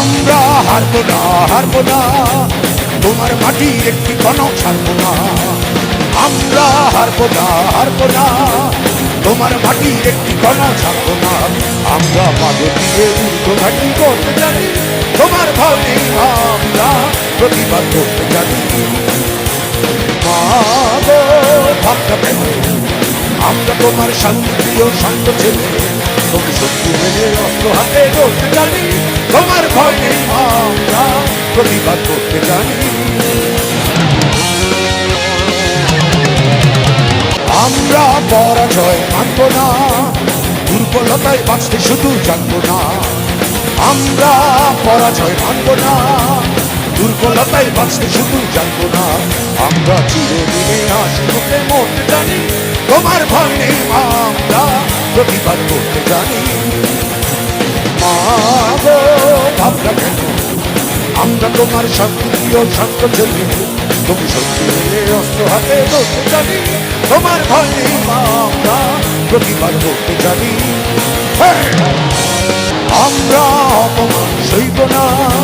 আমরা হারবো না হারবো না। তোমার মাটির একটি কনক ছাড়বো না। আমরা হারবো না হারবো না। তোমার মাটির একটি কণা ছাড়বো না। আমরা পাদে দিয়ে উর্ধ্বঘাটি করতে জানি। তোমার নেই আমরা প্রতিবাদ করতে জানি। আমরা তোমার শান্তি প্রিয় শান্ত ছেলে। তুমি শত্রু মেনে অস্ত্র হাতে করতে জানি। তোমার ভয় আমরা প্রতিবাদ করতে জানি। আমরা পরাজয় মানব না, দুর্বলতায় বাঁচতে শুধু জানব না। আমরা পরাজয় মানব না, দুর্বলতায় বাঁচতে শুধু জানব না। আমরা চিরদিনে আশীর্বাদে মরতে জানি, তোমার ভয় নেই আমরা প্রতিবাদ করতে জানি। আমরা তোমার শান্ত ছেলে তুমি অস্ত্র হাতে ধরতে জানি। তোমার ভয়ে আমরা প্রতিবার করতে জানি! আমরা অপমান সইব না।